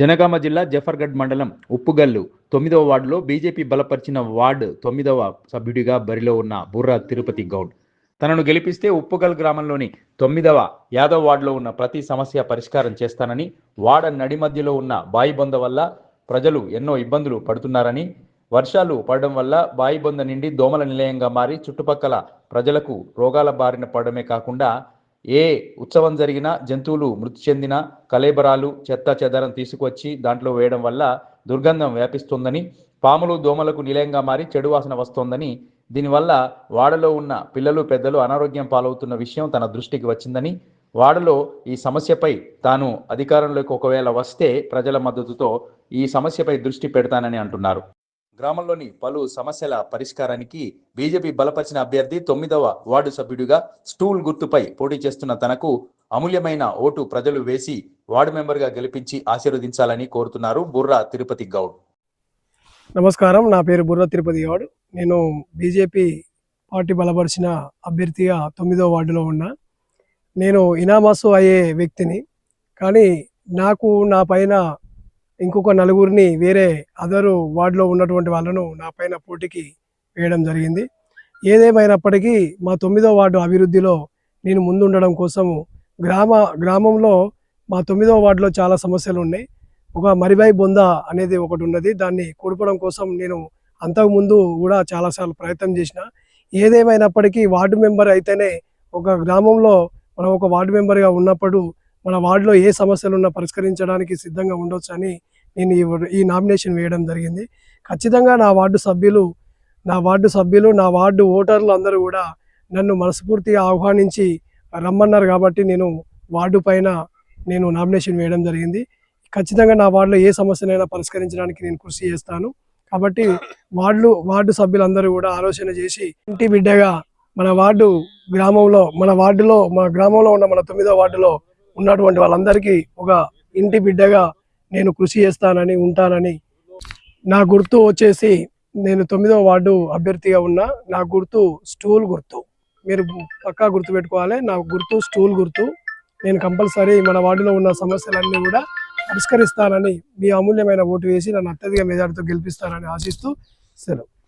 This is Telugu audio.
జనగామ జిల్లా జఫర్గఢ్ మండలం ఉప్పుగల్లు తొమ్మిదవ వార్డులో బీజేపీ బలపరిచిన వార్డు తొమ్మిదవ సభ్యుడిగా బరిలో ఉన్న బుర్రా తిరుపతి గౌడ్. తనను గెలిపిస్తే ఉప్పుగల్ గ్రామంలోని తొమ్మిదవ యాదవ్ వార్డులో ఉన్న ప్రతి సమస్య పరిష్కారం చేస్తానని వార్డ నడి మధ్యలో ఉన్న బాయి బొంద వల్ల ప్రజలు ఎన్నో ఇబ్బందులు పడుతున్నారని వర్షాలు పడడం వల్ల బాయి బొంద నిండి దోమల నిలయంగా మారి చుట్టుపక్కల ప్రజలకు రోగాల బారిన పడడమే కాకుండా ఏ ఉత్సవం జరిగినా జంతువులు మృతి చెందిన కలేబరాలు చెత్త చెదారం తీసుకొచ్చి దాంట్లో వేయడం వల్ల దుర్గంధం వ్యాపిస్తుందని పాములు దోమలకు నిలయంగా మారి చెడు వాసన వస్తోందని దీనివల్ల వాడలో ఉన్న పిల్లలు పెద్దలు అనారోగ్యం పాలవుతున్న విషయం తన దృష్టికి వచ్చిందని వాడలో ఈ సమస్యపై తాను అధికారంలోకి ఒకవేళ వస్తే ప్రజల మద్దతుతో ఈ సమస్యపై దృష్టి పెడతానని అంటున్నారు. గ్రామంలోని పలు సమస్యల పరిష్కారానికి బీజేపీ బలపరిచిన అభ్యర్థి తొమ్మిదవ వార్డు సభ్యుడిగా స్టూల్ గుర్తుపై పోటీ చేస్తున్న తనకు అమూల్యమైన ఓటు ప్రజలు వేసి వార్డు మెంబర్గా గెలిపించి ఆశీర్వదించాలని కోరుతున్నారు బుర్రా తిరుపతి గౌడ్. నమస్కారం. నా పేరు బుర్రా తిరుపతి గౌడ్. నేను బీజేపీ పార్టీ బలపరిచిన అభ్యర్థిగా తొమ్మిదో వార్డులో ఉన్నా. నేను ఇనామాసు అయ్యే వ్యక్తిని. కానీ నాకు నా పైన ఇంకొక నలుగురిని వేరే అదరు వార్డులో ఉన్నటువంటి వాళ్ళను నా పైన పోటీకి వేయడం జరిగింది. ఏదేమైనప్పటికీ మా తొమ్మిదో వార్డు అభివృద్ధిలో నేను ముందుండడం కోసము గ్రామ గ్రామంలో మా తొమ్మిదో వార్డులో చాలా సమస్యలు ఉన్నాయి. ఒక మరిబాయి బొంద అనేది ఒకటి ఉన్నది. దాన్ని కూడపడం కోసం నేను అంతకుముందు కూడా చాలాసార్లు ప్రయత్నం చేసిన. ఏదేమైనప్పటికీ వార్డు మెంబర్ అయితేనే ఒక గ్రామంలో మనం ఒక వార్డు మెంబర్గా ఉన్నప్పుడు మన వార్డులో ఏ సమస్యలు ఉన్నా పరిష్కరించడానికి సిద్ధంగా ఉండొచ్చు అని నేను ఈ నామినేషన్ వేయడం జరిగింది. ఖచ్చితంగా నా వార్డు సభ్యులు నా వార్డు సభ్యులు నా వార్డు ఓటర్లు అందరూ కూడా నన్ను మనస్ఫూర్తిగా ఆహ్వానించి రమ్మన్నారు కాబట్టి నేను వార్డు పైన నేను నామినేషన్ వేయడం జరిగింది. ఖచ్చితంగా నా వార్డులో ఏ సమస్యనైనా పరిష్కరించడానికి నేను కృషి చేస్తాను. కాబట్టి వార్డులు వార్డు సభ్యులందరూ కూడా ఆలోచన చేసి ఇంటి బిడ్డగా మన వార్డు గ్రామంలో మన వార్డులో మన గ్రామంలో ఉన్న మన తొమ్మిదో వార్డులో ఉన్నటువంటి వాళ్ళందరికీ ఒక ఇంటి బిడ్డగా నేను కృషి చేస్తానని ఉంటానని. నా గుర్తు వచ్చేసి నేను తొమ్మిదో వార్డు అభ్యర్థిగా ఉన్నా. నా గుర్తు స్టూల్ గుర్తు. మీరు పక్కా గుర్తు పెట్టుకోవాలి. నా గుర్తు స్టూల్ గుర్తు. నేను కంపల్సరీ మన వార్డులో ఉన్న సమస్యలన్నీ కూడా పరిష్కరిస్తానని మీ అమూల్యమైన ఓటు వేసి నన్ను అత్యధిక మెజార్టీతో గెలిపిస్తానని ఆశిస్తూ సెలవు.